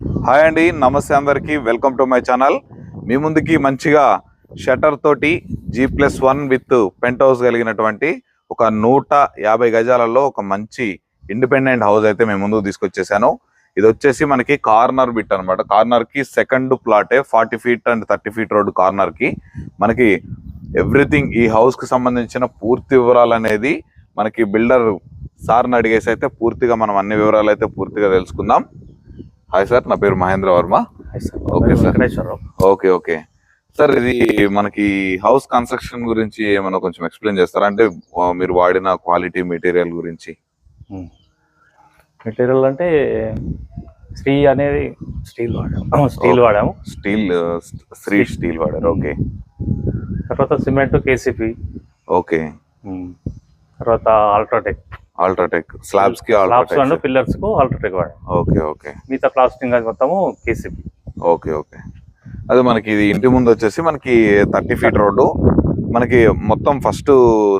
Hi అండి నమస్తే అందరికీ. Welcome to my channel. మీ ముందుకి మంచిగా షటర్ తోటి G plus one with pent house కలిగినటువంటి ఒక నూట యాభై గజాలలో ఒక మంచి ఇండిపెండెంట్ హౌస్ అయితే మేము ముందుకు తీసుకొచ్చేసాను. ఇది వచ్చేసి మనకి కార్నర్ బిట్ అనమాట కార్నర్కి second ప్లాటే forty feet and thirty feet road కార్నర్కి. మనకి ఎవ్రీథింగ్ ఈ హౌస్కి సంబంధించిన పూర్తి వివరాలు అనేది మనకి బిల్డర్ సార్ని అడిగేసి అయితే పూర్తిగా మనం అన్ని వివరాలు అయితే పూర్తిగా తెలుసుకుందాం. హాయ్ సార్ నా పేరు Mahendra Varma. Okay sir. Okay okay sir ఇది మనకి హౌస్ కన్స్ట్రక్షన్ గురించి ఏమైనా కొంచెం ఎక్స్ప్లెయిన్ చేస్తారా? అంటే మీరు వాడిన క్వాలిటీ మెటీరియల్ గురించి. మెటీరియల్ అంటే శ్రీ అనేది స్టీల్ వాడాము స్టీల్ వాడాము స్టీల్ శ్రీ స్టీల్ వాడారు. ఓకే తర్వాత సిమెంట్ కేసీపీ ఓకే తర్వాత అల్ట్రాటెక్ ఆల్ట్రాటెక్ స్లాబ్స్కి స్లాబ్స్ అండ్ ఆల్ట్రాటెక్ పిల్లర్స్కు అల్ట్రాటెక్ వాడాము ఓకే ఓకే మిగతా ప్లాస్టింగ్ అది మొత్తము కేసీపీ ఓకే ఓకే అదే మనకి ఇది ఇంటి ముందు వచ్చేసి మనకి థర్టీ ఫీట్ రోడ్డు. మనకి మొత్తం ఫస్ట్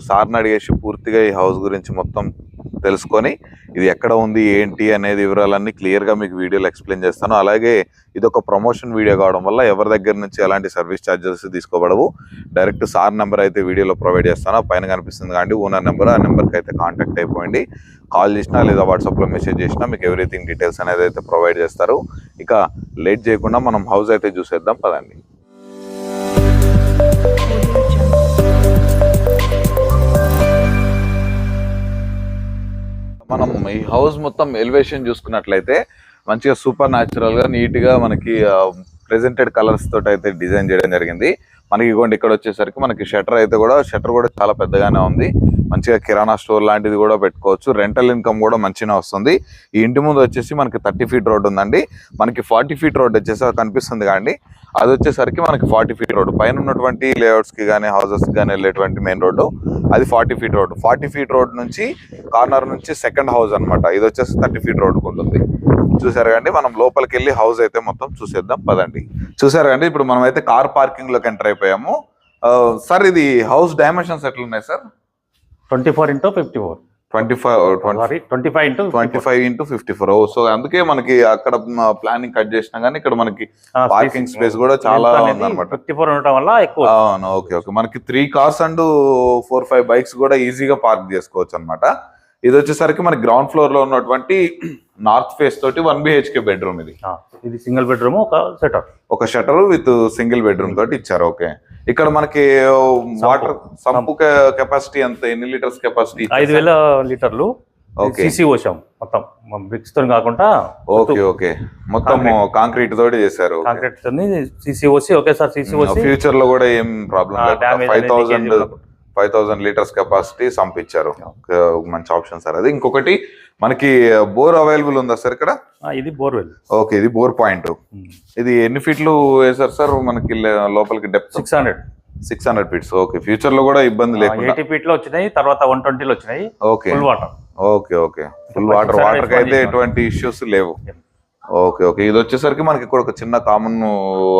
సార్ని అడిగేసి పూర్తిగా ఈ హౌస్ గురించి మొత్తం తెలుసుకొని ఇది ఎక్కడ ఉంది ఏంటి అనేది వివరాలన్నీ క్లియర్గా మీకు వీడియోలో ఎక్స్ప్లెయిన్ చేస్తాను. అలాగే ఇది ఒక ప్రమోషన్ వీడియో కావడం వల్ల ఎవరి దగ్గర నుంచి ఎలాంటి సర్వీస్ ఛార్జెస్ తీసుకోబడవు డైరెక్ట్ సార్ నెంబర్ అయితే వీడియోలో ప్రొవైడ్ చేస్తాను. పైన కనిపిస్తుంది కానీ ఓనర్ నెంబర్ ఆ నెంబర్కి అయితే కాంటాక్ట్ అయిపోయింది కాల్ చేసినా లేదా వాట్సాప్లో మెసేజ్ చేసినా మీకు ఎవ్రీథింగ్ డీటెయిల్స్ అనేది అయితే ప్రొవైడ్ చేస్తారు. ఇక లేట్ చేయకుండా మనం హౌస్ అయితే చూసేద్దాం పదండి. మనం ఈ హౌస్ మొత్తం ఎలివేషన్ చూసుకున్నట్లయితే మంచిగా సూపర్ న్యాచురల్గా నీట్గా మనకి ప్రెజెంటెడ్ కలర్స్ తోటి అయితే డిజైన్ చేయడం జరిగింది. మనకి ఇగోండి ఇక్కడ వచ్చేసరికి మనకి షటర్ అయితే కూడా షటర్ కూడా చాలా పెద్దగానే ఉంది. మంచిగా కిరాణా స్టోర్ లాంటిది కూడా పెట్టుకోవచ్చు. రెంటల్ ఇన్కమ్ కూడా మంచిగా వస్తుంది. ఈ ఇంటి ముందు వచ్చేసి మనకి థర్టీ ఫీట్ రోడ్ ఉందండి. మనకి ఫార్టీ ఫీట్ రోడ్ వచ్చేసి కనిపిస్తుంది కానీ అది వచ్చేసరికి మనకి ఫార్టీ ఫీట్ రోడ్ పైన ఉన్నటువంటి లేఅవుట్స్కి కానీ హౌసెస్కి కానీ వెళ్ళేటువంటి మెయిన్ రోడ్డు అది forty feet road forty feet road నుంచి కార్నర్ నుంచి సెకండ్ హౌస్ అన్నమాట. ఇది వచ్చేసి థర్టీ ఫీట్ రోడ్ ఉంటుంది. చూసారు కండి మనం లోపలికి వెళ్ళి హౌస్ అయితే మొత్తం చూసేద్దాం పదండి. చూసారు కండి ఇప్పుడు మనం అయితే కార్ పార్కింగ్లోకి ఎంటర్ అయిపోయాము. సార్ ఇది హౌస్ డైమెన్షన్స్ ఎట్లున్నాయి sir? Twenty four into fifty four. Twenty five twenty five into twenty five into fifty four so అందుకే మనకి అక్కడ ప్లానింగ్ కట్ చేసినా కానీ ఇక్కడ మనకి పార్కింగ్ స్పేస్ కూడా చాలా ఉందన్నమాట. ఫిఫ్టీ ఫోర్ ఉండటం వల్ల ఎక్కువ అవును ఓకే ఓకే. మనకి three cars and four five bikes కూడా ఈజీగా పార్క్ చేసుకోవచ్చు అన్నమాట ఇది వచ్చేసరికి మనకి గ్రౌండ్ ఫ్లోర్లో ఉన్నటువంటి నార్త్ ఫేస్ తోటి వన్ బిహెచ్కే బెడ్రూమ్ ఇది. ఇది సింగిల్ బెడ్రూమ్ ఒక సెటర్ ఒక షటర్ విత్ సింగిల్ బెడ్రూమ్ తోటి ఇచ్చారు ఓకే ఇక్కడ మనకి వాటర్ సంపు. కెపాసిటీ ఎంత ఎన్ని లీటర్స్ కెపాసిటీ ఐదు వేల లీటర్లు. ఓకే సీసీ పోసాం మొత్తం బ్రిక్స్తో కాకుండా ఓకే ఓకే మొత్తం కాంక్రీట్ తోటి చేశారు కాంక్రీట్ సీసీ పోసి ఒకేసారి సీసీ పోసి ఫ్యూచర్లో కూడా ఏం problem five thousand. Five thousand litres capacity సంపించారు. మంచి ఆప్షన్ సార్ అది. ఇంకొకటి మనకి బోర్ అవైలబుల్ ఉందా సార్ ఇక్కడ? ఇది బోర్వెల్ ఓకే ఇది బోర్ పాయింట్. ఇది ఎన్ని ఫీట్లు వేసారు సార్? మనకి లోపలికి depth. Six hundred. Six hundred feet. Okay ఫ్యూచర్లో కూడా ఇబ్బంది లేకుండా. ఎయిటీ ఫీట్లో వచ్చినాయి తర్వాత వన్ ట్వంటీలో వచ్చినాయి. Okay. Full water. Okay okay. Full water వాటర్కి అయితే ఎటువంటి ఇష్యూస్ లేవు. Okay okay. ఇది వచ్చేసరికి మనకి ఇక్కడ ఒక చిన్న కామన్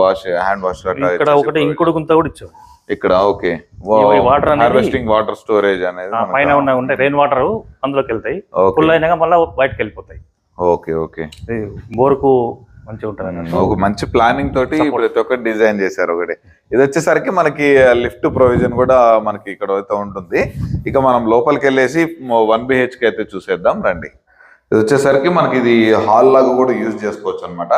వాష్ హ్యాండ్ వాష్ ఇక్కడ ఒకటి ఇంకుడు గుంత కూడా ఇచ్చాం ఇక్కడ ఓకే. అనేది- హార్వెస్టింగ్ వాటర్ స్టోరేజ్ అనేది పైన ఉన్న రెయిన్ వాటర్ అందులోకి వెళ్తాయి. ఫుల్ అయినాక మళ్ళీ బయటకు వెళ్ళిపోతాయి. ఓకే ఓకే బోర్కు మంచిగా ఉంటుంది. ఒక మంచి ప్లానింగ్ తోటి ప్రతి ఒక్కటి డిజైన్ చేశారు ఒకటి. ఇది వచ్చేసరికి మనకి లిఫ్ట్ ప్రొవిజన్ కూడా మనకి ఇక్కడ అయితే ఉంటుంది. ఇక మనం లోపలికి వెళ్ళేసి వన్ బిహెచ్కి అయితే చూసేద్దాం రండి. ఇది వచ్చేసరికి మనకి ఇది హాల్ లాగా కూడా యూజ్ చేసుకోవచ్చు అనమాట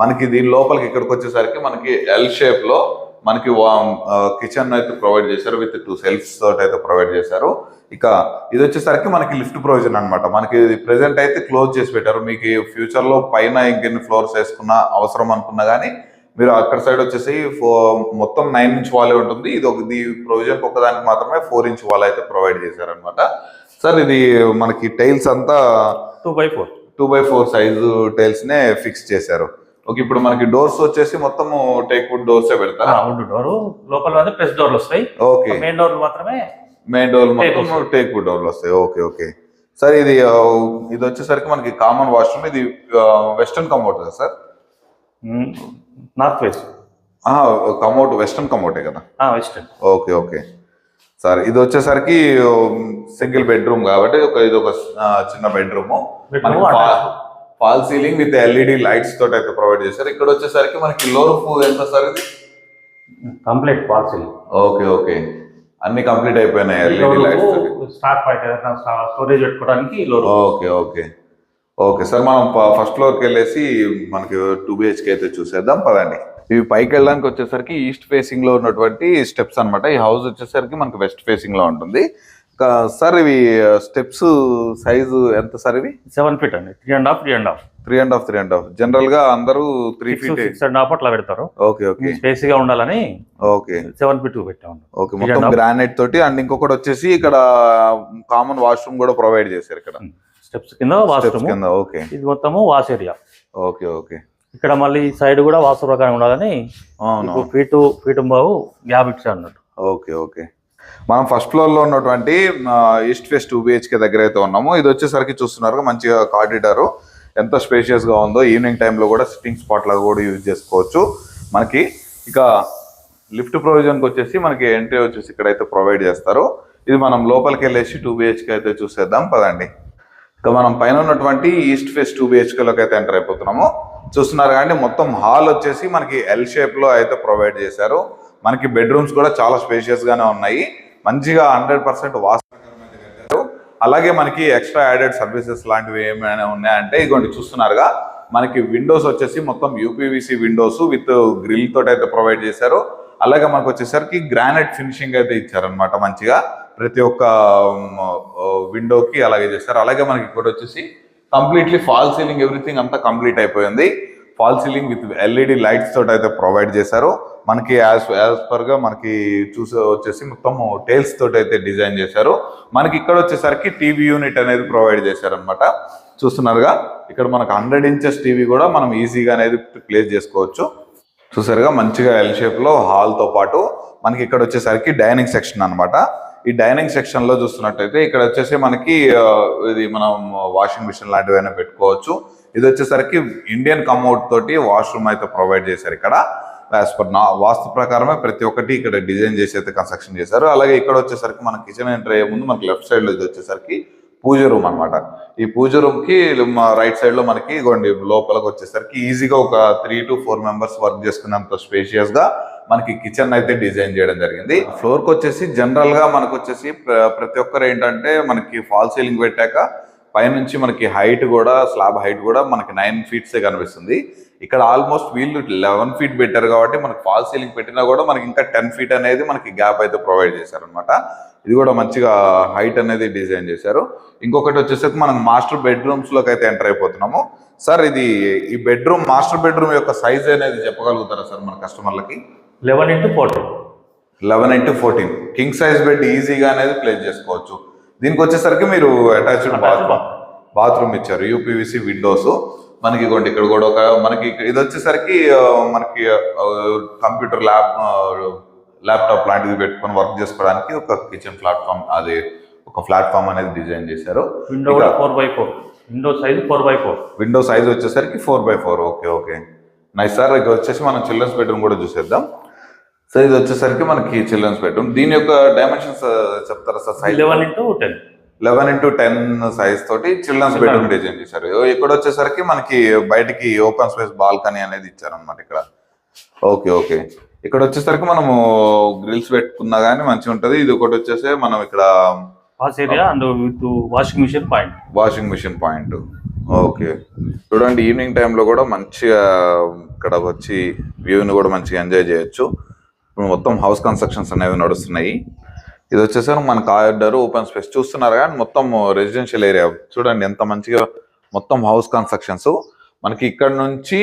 మనకి దీని లోపలికి ఇక్కడికి వచ్చేసరికి మనకి ఎల్ షేప్లో మనకి కిచెన్ అయితే ప్రొవైడ్ చేశారు విత్ టూ సెల్ఫ్స్ తోటి అయితే ప్రొవైడ్ చేశారు. ఇక ఇది వచ్చేసరికి మనకి లిఫ్ట్ ప్రొవిజన్ అన్నమాట. మనకి ప్రెసెంట్ అయితే క్లోజ్ చేసి పెట్టారు. మీకు ఫ్యూచర్లో పైన ఇంకెన్ని ఫ్లోర్స్ వేసుకున్నా అవసరం అనుకున్నా కానీ మీరు అక్కడ సైడ్ వచ్చేసి ఫో- మొత్తం నైన్ ఇంచ్ వాలే ఉంటుంది. ఇది ఒక ఈ ప్రొవిజన్ ఒకదానికి మాత్రమే ఫోర్ ఇంచ్ వాల్ అయితే ప్రొవైడ్ చేశారనమాట సార్ ఇది మనకి టైల్స్ అంతా two by four two by four size tiles నే ఫిక్స్ చేశారు. ఓకే ఇప్పుడు మనకి డోర్స్ వచ్చేసి మొత్తము టేక్ వుడ్ డోర్స్ పెడతారా? వుడ్ డోర్ లోపల ప్రెస్ డోర్లు వస్తాయి. ఓకే. మెయిన్ డోర్ మాత్రమే మెయిన్ డోర్ మొత్తం టేక్ వుడ్ డోర్లు వస్తాయి. Okay okay. సార్ ఇది ఇది వచ్చేసరికి మనకి కామన్ వాష్రూమ్ ఇది వెస్టర్న్ కమౌట్ కదా sir? North west commode western కమౌటే కదా? Western okay okay. సార్ ఇది వచ్చేసరికి సింగిల్ బెడ్రూమ్ కాబట్టి ఒక ఇది ఒక చిన్న bedroom fall ceiling with LED lights తోటి అయితే ప్రొవైడ్ చేశారు. ఇక్కడ వచ్చేసరికి మనకి లో రూఫ్ ఎంత సార్ ఇది? Complete parcel okay okay. అన్ని కంప్లీట్ అయిపోయినాయి ఎల్ఈడి లైట్స్ స్టాక్ స్టోరేజ్ పెట్టుకోవడానికి ఓకే ఓకే. ఓకే సార్ మనం ఫస్ట్ ఫ్లోర్కి వెళ్ళేసి మనకి టూ బిహెచ్కే అయితే చూసేద్దాం పదండి. ఇవి పైకి వెళ్ళడానికి వచ్చేసరికి ఈస్ట్ ఫేసింగ్లో ఉన్నటువంటి స్టెప్స్ అన్నమాట. ఈ హౌస్ వచ్చేసరికి మనకి వెస్ట్ ఫేసింగ్లో ఉంటుంది. సార్ ఇవి స్టెప్స్ సైజు ఎంత సార్ ఇవి? సెవెన్ ఫీట్ అండి. Three and half three and half three and half three and half జనరల్గా అందరూ three feet six and half అట్లా పెడతారు. ఓకే ఓకే స్పేస్గా ఉండాలని ఓకే సెవెన్ ఫీట్ పెట్టాము ఓకే మొత్తం. గ్రానైట్ తోటి అండ్ ఇంకొకటి వచ్చేసి ఇక్కడ కామన్ వాష్రూమ్ కూడా ప్రొవైడ్ చేశారు ఇక్కడ. స్టెప్స్ కింద స్టెప్స్ వాష్రూమ్ కింద ఓకే ఇది మొత్తము వాష్ ఏరియా ఓకే ఓకే ఇక్కడ మళ్ళీ సైడ్ కూడా వాస్తు ప్రకారం ఉండాలని ఫీటు ఫీటు బావు గ్యాప్ ఇచ్చారు అన్నట్టు. ఓకే ఓకే మనం ఫస్ట్ ఫ్లోర్లో ఉన్నటువంటి ఈస్ట్ ఫేస్ టూ బిహెచ్కే దగ్గర అయితే ఉన్నాము. ఇది వచ్చేసరికి చూస్తున్నారు మంచిగా కారిడార్ ఎంత స్పేషియస్గా ఉందో ఈవినింగ్ టైంలో కూడా సిట్టింగ్ స్పాట్లో కూడా యూజ్ చేసుకోవచ్చు. మనకి ఇక లిఫ్ట్ ప్రొవిజన్కి వచ్చేసి మనకి ఎంట్రీ వచ్చేసి ఇక్కడైతే ప్రొవైడ్ చేస్తారు. ఇది మనం లోపలికి వెళ్ళేసి టూ బిహెచ్కే అయితే చూసేద్దాం. పదండి. ఇక మనం పైన ఉన్నటువంటి ఈస్ట్ ఫేస్ టూ బిహెచ్కేలోకి అయితే ఎంటర్ అయిపోతున్నాము. చూస్తున్నారు కానీ మొత్తం హాల్ వచ్చేసి మనకి ఎల్ షేప్లో అయితే ప్రొవైడ్ చేశారు. మనకి బెడ్రూమ్స్ కూడా చాలా స్పేషియస్గానే ఉన్నాయి. మంచిగా హండ్రెడ్ పర్సెంట్ వాస్తు అలాగే మనకి ఎక్స్ట్రా యాడెడ్ సర్వీసెస్ లాంటివి ఏమైనా ఉన్నాయంటే ఇదిగోండి చూస్తున్నారుగా మనకి విండోస్ వచ్చేసి మొత్తం యూపీవీసీ విండోస్ విత్ గ్రిల్ తోటి అయితే ప్రొవైడ్ చేశారు. అలాగే మనకు వచ్చేసరికి గ్రానైట్ ఫినిషింగ్ అయితే ఇచ్చారనమాట మంచిగా. ప్రతి ఒక్క విండోకి అలాగే చేస్తారు అలాగే మనకి ఇక్కడ వచ్చేసి కంప్లీట్లీ ఫాల్ సీలింగ్ ఎవ్రీథింగ్ అంతా కంప్లీట్ అయిపోయింది. Fall ceiling with LED lights తోటి అయితే ప్రొవైడ్ చేశారు. మనకి యాజ్ యాజ్ పర్గా మనకి చూసే వచ్చేసి మొత్తం టైల్స్ తోటి అయితే డిజైన్ చేశారు. మనకి ఇక్కడ వచ్చేసరికి టీవీ యూనిట్ అనేది ప్రొవైడ్ చేశారు అనమాట చూస్తున్నారుగా ఇక్కడ మనకు హండ్రెడ్ ఇంచెస్ టీవీ కూడా మనం ఈజీగా అనేది ప్లేస్ చేసుకోవచ్చు. చూసారుగా మంచిగా ఎల్ షేప్లో హాల్తో పాటు మనకి ఇక్కడ వచ్చేసరికి డైనింగ్ సెక్షన్ అన్నమాట. ఈ డైనింగ్ సెక్షన్లో చూస్తున్నట్టయితే ఇక్కడ వచ్చేసి మనకి ఇది మనం వాషింగ్ మిషన్ లాంటివి అయినా పెట్టుకోవచ్చు. ఇది వచ్చేసరికి ఇండియన్ కమౌట్ తోటి వాష్రూమ్ అయితే ప్రొవైడ్ చేశారు ఇక్కడ. యాజ్ పర్ నా వాస్తు ప్రకారమే ప్రతి ఒక్కటి ఇక్కడ డిజైన్ చేసి అయితే కన్స్ట్రక్షన్ చేశారు. అలాగే ఇక్కడ వచ్చేసరికి మన కిచెన్ ఎంటర్ అయ్యే ముందు మనకి లెఫ్ట్ సైడ్లో ఇది వచ్చేసరికి పూజ రూమ్ అన్నమాట. ఈ పూజ రూమ్కి రైట్ సైడ్లో మనకి ఇగోండి లోపలికి వచ్చేసరికి ఈజీగా ఒక three to four members work చేసుకున్నంత స్పేషియస్గా మనకి కిచెన్ అయితే డిజైన్ చేయడం జరిగింది. ఫ్లోర్కి వచ్చేసి జనరల్గా మనకు వచ్చేసి ప్రతి ఒక్కరు ఏంటంటే మనకి ఫాల్ సీలింగ్ పెట్టాక పైనుంచి మనకి హైట్ కూడా స్లాబ్ హైట్ కూడా మనకి నైన్ ఫీట్సే కనిపిస్తుంది. ఇక్కడ ఆల్మోస్ట్ వీళ్ళు లెవెన్ ఫీట్ పెట్టారు కాబట్టి మనకి ఫాల్ సీలింగ్ పెట్టినా కూడా మనకి ఇంకా టెన్ ఫీట్ అనేది మనకి గ్యాప్ అయితే ప్రొవైడ్ చేశారనమాట ఇది కూడా మంచిగా హైట్ అనేది డిజైన్ చేశారు. ఇంకొకటి వచ్చేసరికి మనం మాస్టర్ బెడ్రూమ్స్లోకి అయితే ఎంటర్ అయిపోతున్నాము. సార్ ఇది ఈ బెడ్రూమ్ మాస్టర్ బెడ్రూమ్ యొక్క సైజ్ అనేది చెప్పగలుగుతారా సార్ మన కస్టమర్లకి? Eleven into fourteen. Eleven into fourteen. King size bed ఈజీగా అనేది ప్లేస్ చేసుకోవచ్చు. దీనికి వచ్చేసరికి మీరు అటాచ్డ్ బాత్రూమ్ బాత్రూమ్ ఇచ్చారు యూపీవీసీ విండోస్ మనకి ఇగోండి ఇక్కడ కూడా ఒక మనకి ఇది వచ్చేసరికి మనకి కంప్యూటర్ ల్యాబ్ ల్యాప్టాప్ లాంటిది పెట్టుకొని వర్క్ చేసుకోవడానికి ఒక కిచెన్ ప్లాట్ఫామ్ అది ఒక ప్లాట్ఫామ్ అనేది డిజైన్ చేశారు. Window four by four window size four by four window size వచ్చేసరికి four by four okay okay nice sir ఇక వచ్చేసి మనం చిల్డ్రన్స్ బెడ్రూమ్ కూడా చూసేద్దాం. సార్ ఇది వచ్చేసరికి మనకి చిల్డ్రన్స్ బెడ్రూమ్. దీని యొక్క డైమెన్షన్స్ చెప్తారా sir size eleven into ten eleven into ten size తోటి చిల్డ్రన్స్ బెడ్రూమ్ డిజైన్ చేశారు. ఇక్కడ వచ్చేసరికి మనకి బయటికి ఓపెన్ స్పేస్ బాల్కనీ అనేది ఇచ్చారనమాట ఇక్కడ. Okay okay. ఇక్కడ వచ్చేసరికి మనము గ్రిల్స్ పెట్టుకున్నా గానీ మంచిగా ఉంటది. ఇది ఒకటి వచ్చేసి మనం ఇక్కడ wash area and with washing machine point washing machine point okay. చూడండి ఈవినింగ్ టైంలో కూడా మంచిగా ఇక్కడ వచ్చి వ్యూని కూడా మంచిగా ఎంజాయ్ చేయొచ్చు. ఇప్పుడు మొత్తం హౌస్ కన్స్ట్రక్షన్స్ అనేవి నడుస్తున్నాయి. ఇది వచ్చేసరికి మన కారిడార్ ఓపెన్ స్పేస్ చూస్తున్నారు కానీ మొత్తం రెసిడెన్షియల్ ఏరియా చూడండి ఎంత మంచిగా మొత్తం హౌస్ కన్స్ట్రక్షన్స్ మనకి ఇక్కడ నుంచి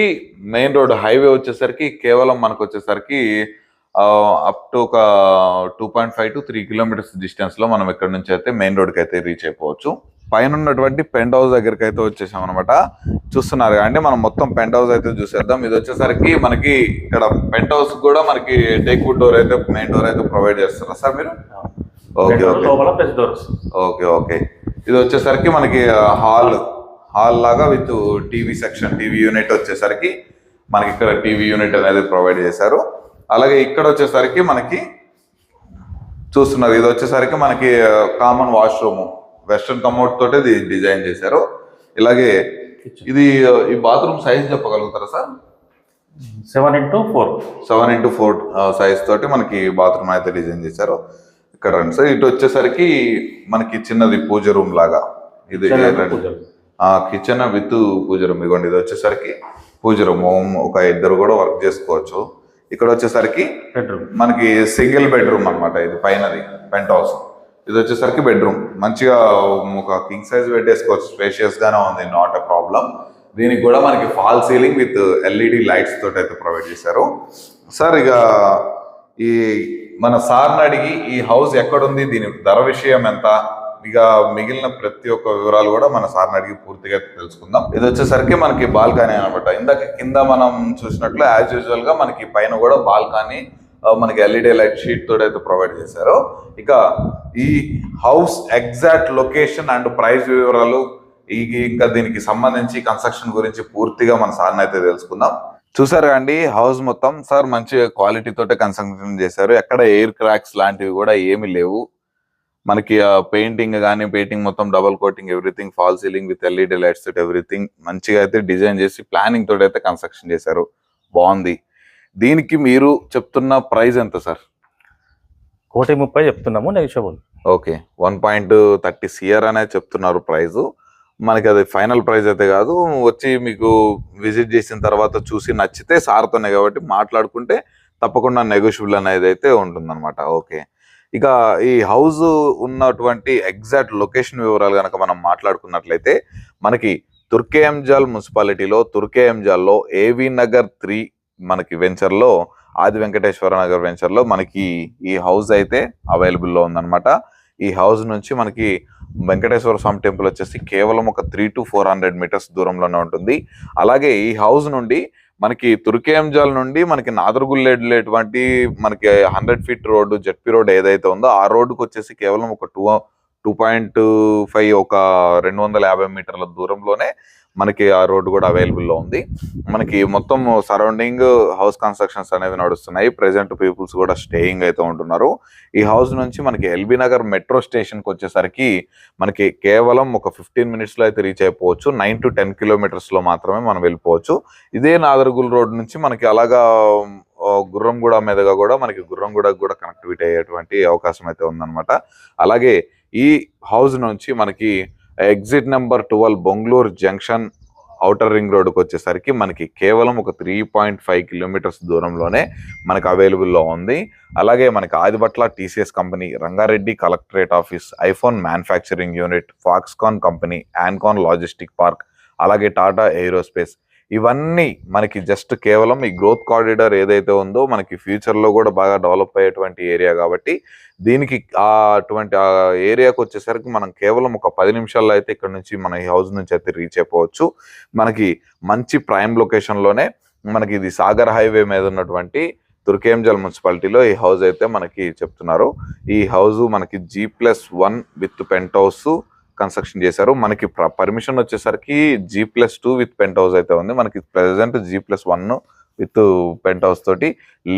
మెయిన్ రోడ్ హైవే వచ్చేసరికి కేవలం మనకు వచ్చేసరికి అప్ టు ఒక two point five to three kilometres డిస్టెన్స్లో మనం ఇక్కడ నుంచి అయితే మెయిన్ రోడ్కి అయితే రీచ్ అయిపోవచ్చు. పైన ఉన్నటువంటి పెంట్ హౌస్ దగ్గరికి అయితే వచ్చేసాం అనమాట చూస్తున్నారు అంటే మనం మొత్తం పెంట్ హౌస్ అయితే చూసేద్దాం. ఇది వచ్చేసరికి మనకి ఇక్కడ పెంట్ హౌస్ కూడా మనకి టేక్ వుడ్ డోర్ అయితే మెయిన్ డోర్ అయితే ప్రొవైడ్ చేస్తారా సార్ మీరు? Okay okay. Okay okay. ఇది వచ్చేసరికి మనకి హాల్ హాల్ లాగా with TV section TV unit వచ్చేసరికి మనకి ఇక్కడ టీవీ యూనిట్ అనేది ప్రొవైడ్ చేశారు. అలాగే ఇక్కడ వచ్చేసరికి మనకి చూస్తున్నారు ఇది వచ్చేసరికి మనకి కామన్ వాష్రూమ్. వెస్ట్రన్ కమౌట్ తోటి డిజైన్ చేశారు. ఇలాగే ఇది ఈ బాత్రూమ్ సైజ్ చెప్పగలుగుతారా sir? Seven into four seven into four size తోటి మనకి బాత్రూమ్ అయితే డిజైన్ చేశారు. ఇక్కడ రండి సార్ ఇటు వచ్చేసరికి మనకి చిన్నది పూజ రూమ్ లాగా. ఇది కిచెన్ విత్ పూజ రూమ్. ఇవ్వండి ఇది వచ్చేసరికి పూజ రూమ్. ఒక ఇద్దరు కూడా వర్క్ చేసుకోవచ్చు. ఇక్కడ వచ్చేసరికి బెడ్రూమ్ మనకి సింగిల్ బెడ్రూమ్ అన్నమాట ఇది పైనది పెంట్ హౌస్ ఇది వచ్చేసరికి బెడ్రూమ్ మంచిగా ఒక కింగ్ సైజ్ బెడ్ వేసుకోవచ్చు. స్పేషియస్గానే ఉంది. నాట్ ఎ ప్రాబ్లం దీనికి కూడా మనకి fall ceiling with LED lights తోటి అయితే ప్రొవైడ్ చేశారు. సార్ ఇక ఈ మన సార్ని అడిగి ఈ హౌస్ ఎక్కడుంది? దీని ధర విషయం ఎంత? ఇక మిగిలిన ప్రతి ఒక్క వివరాలు కూడా మన సార్ని అడిగి పూర్తిగా తెలుసుకుందాం. ఇది వచ్చేసరికి మనకి బాల్కనీ అనమాట ఇందాక కింద మనం చూసినట్లు యాజ్ యూజువల్గా మనకి పైన కూడా బాల్కనీ మనకి ఎల్ఈడి లైట్ షీట్ తోటి అయితే ప్రొవైడ్ చేశారు. ఇక ఈ house exact location and price వివరాలు ఈ ఇంకా దీనికి సంబంధించి కన్స్ట్రక్షన్ గురించి పూర్తిగా మన సార్ని అయితే తెలుసుకుందాం. చూసారు అండి హౌస్ మొత్తం సార్ మంచి క్వాలిటీ తోటే కన్స్ట్రక్షన్ చేశారు. ఎక్కడ ఎయిర్ క్రాక్స్ లాంటివి కూడా ఏమీ లేవు. మనకి పెయింటింగ్ కానీ పెయింటింగ్ మొత్తం double coating everything fall ceiling with LED lights తోటి ఎవ్రీథింగ్ మంచిగా అయితే డిజైన్ చేసి ప్లానింగ్ తోటి అయితే కన్స్ట్రక్షన్ చేశారు. బాగుంది. దీనికి మీరు చెప్తున్న ప్రైస్ ఎంత సార్? కోటి ముప్పై చెప్తున్నాము negotiable okay one point thirty CR అనేది చెప్తున్నారు ప్రైస్ మనకి అది ఫైనల్ ప్రైస్ అయితే కాదు వచ్చి మీకు విజిట్ చేసిన తర్వాత చూసి నచ్చితే సార్తోనే కాబట్టి మాట్లాడుకుంటే తప్పకుండా నెగోషియబుల్ అనేది అయితే ఉంటుందన్నమాట. ఓకే ఇక ఈ హౌస్ ఉన్నటువంటి ఎగ్జాక్ట్ లొకేషన్ వివరాలు కనుక మనం మాట్లాడుకున్నట్లయితే మనకి తుర్కేయంజాల్ మున్సిపాలిటీలో తుర్కేయంజాల్లో ఏవి నగర్ త్రీ మనకి వెంచర్లో ఆది వెంకటేశ్వర నగర్ వెంచర్లో మనకి ఈ హౌస్ అయితే అవైలబుల్లో ఉందన్నమాట. ఈ హౌస్ నుంచి మనకి వెంకటేశ్వర స్వామి టెంపుల్ వచ్చేసి కేవలం ఒక three to four hundred metres దూరంలోనే ఉంటుంది. అలాగే ఈ హౌస్ నుండి మనకి తుర్కేయంజాల్ నుండి మనకి నాదర్గుల్ మనకి hundred feet road ZP road ఏదైతే ఉందో ఆ రోడ్డుకు వచ్చేసి కేవలం ఒక టూ టూ పాయింట్ ఫైవ్ ఒక రెండు వందల యాభై మీటర్ల దూరంలోనే మనకి ఆ రోడ్డు కూడా అవైలబుల్లో ఉంది. మనకి మొత్తం సరౌండింగ్ హౌస్ కన్స్ట్రక్షన్స్ అనేవి నడుస్తున్నాయి. ప్రెసెంట్ పీపుల్స్ కూడా స్టేయింగ్ అయితే ఉంటున్నారు. ఈ హౌస్ నుంచి మనకి ఎల్బీ నగర్ మెట్రో స్టేషన్కి వచ్చేసరికి మనకి కేవలం ఒక ఫిఫ్టీన్ మినిట్స్లో అయితే రీచ్ అయిపోవచ్చు. నైన్ టు టెన్ కిలోమీటర్స్లో మాత్రమే మనం వెళ్ళిపోవచ్చు. ఇదే నాదర్గుల్ రోడ్ నుంచి మనకి అలాగా గుర్రంగూడ మీదుగా కూడా మనకి గుర్రంగూడ కూడా కనెక్టివిటీ అయ్యేటువంటి అవకాశం అయితే ఉందన్నమాట. అలాగే ఈ హౌస్ నుంచి మనకి exit number twelve Bongulur junction outer ring రోడ్కి వచ్చేసరికి మనకి కేవలం ఒక త్రీ పాయింట్ ఫైవ్ కిలోమీటర్స్ దూరంలోనే మనకి అవైలబుల్లో ఉంది. అలాగే మనకి Adibatla TCS company Rangareddy collectorate office iPhone manufacturing unit Foxconn company యాన్కాన్ logistic park అలాగే టాటా ఎయిరోస్పేస్ ఇవన్నీ మనకి జస్ట్ కేవలం ఈ గ్రోత్ కారిడార్ ఏదైతే ఉందో మనకి ఫ్యూచర్లో కూడా బాగా డెవలప్ అయ్యేటువంటి ఏరియా కాబట్టి దీనికి ఆ అటువంటి ఆ ఏరియాకి వచ్చేసరికి మనం కేవలం ఒక పది నిమిషాల్లో అయితే ఇక్కడ నుంచి మన ఈ హౌస్ నుంచి అయితే రీచ్ అయిపోవచ్చు. మనకి మంచి ప్రైమ్ లొకేషన్లోనే మనకి ఇది సాగర్ హైవే మీద ఉన్నటువంటి తుర్కేంజల్ మున్సిపాలిటీలో ఈ హౌస్ అయితే మనకి చెప్తున్నారు. ఈ హౌస్ మనకి G plus one with pent house construction చేశారు. మనకి పర్మిషన్ వచ్చేసరికి G plus two with pent house అయితే ఉంది. మనకి present G plus one with pent house తోటి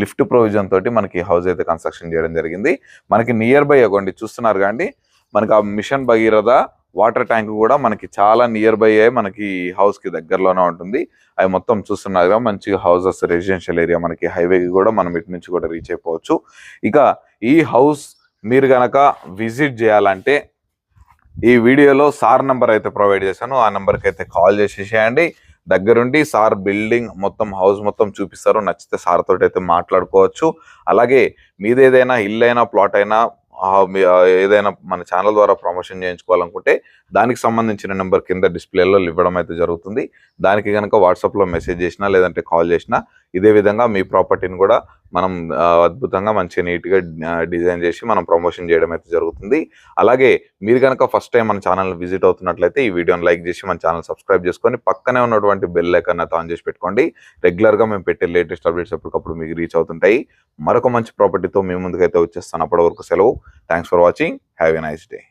లిఫ్ట్ ప్రొవిజన్ తోటి మనకి హౌస్ అయితే కన్స్ట్రక్షన్ చేయడం జరిగింది. మనకి నియర్ బై అవ్వండి చూస్తున్నారు కానీ మనకి ఆ మిషన్ భగీరథ వాటర్ ట్యాంక్ కూడా మనకి చాలా నియర్ బై అయ్యి మనకి హౌస్కి దగ్గరలోనే ఉంటుంది. అవి మొత్తం చూస్తున్నారు మంచి హౌసెస్ రెసిడెన్షియల్ ఏరియా మనకి హైవేకి కూడా మనం ఇటు నుంచి కూడా రీచ్ అయిపోవచ్చు. ఇక ఈ హౌస్ మీరు గనక విజిట్ చేయాలంటే ఈ వీడియోలో సార్ నెంబర్ అయితే ప్రొవైడ్ చేశాను. ఆ నెంబర్కి అయితే కాల్ చేసేసేయండి దగ్గరుండి సార్ బిల్డింగ్ మొత్తం హౌస్ మొత్తం చూపిస్తారు. నచ్చితే సార్ తోటి అయితే మాట్లాడుకోవచ్చు. అలాగే మీదేదైనా ఇల్లు అయినా ప్లాట్ అయినా ఏదైనా మన ఛానల్ ద్వారా ప్రమోషన్ చేయించుకోవాలనుకుంటే దానికి సంబంధించిన నెంబర్ కింద డిస్ప్లేలో ఇవ్వడం అయితే జరుగుతుంది. దానికి కనుక వాట్సాప్లో మెసేజ్ చేసినా లేదంటే కాల్ చేసినా ఇదే విధంగా మీ ప్రాపర్టీని కూడా మనం అద్భుతంగా మంచిగా నీట్గా డిజైన్ చేసి మనం ప్రమోషన్ చేయడం అయితే జరుగుతుంది. అలాగే మీరు కనుక ఫస్ట్ టైం మన ఛానల్ విజిట్ అవుతున్నట్లయితే ఈ వీడియోని లైక్ చేసి మన ఛానల్ సబ్స్క్రైబ్ చేసుకొని పక్కనే ఉన్నటువంటి బెల్ ఐకాన్ అయితే ఆన్ చేసి పెట్టుకోండి. రెగ్యులర్గా మేము పెట్టే లేటెస్ట్ అప్డేట్స్ ఎప్పటికప్పుడు మీకు రీచ్ అవుతుంటాయి. మరొక మంచి ప్రాపర్టీతో మీ ముందుకైతే వచ్చేస్తాను. అప్పటి వరకు సెలవు. Thanks for watching have a nice day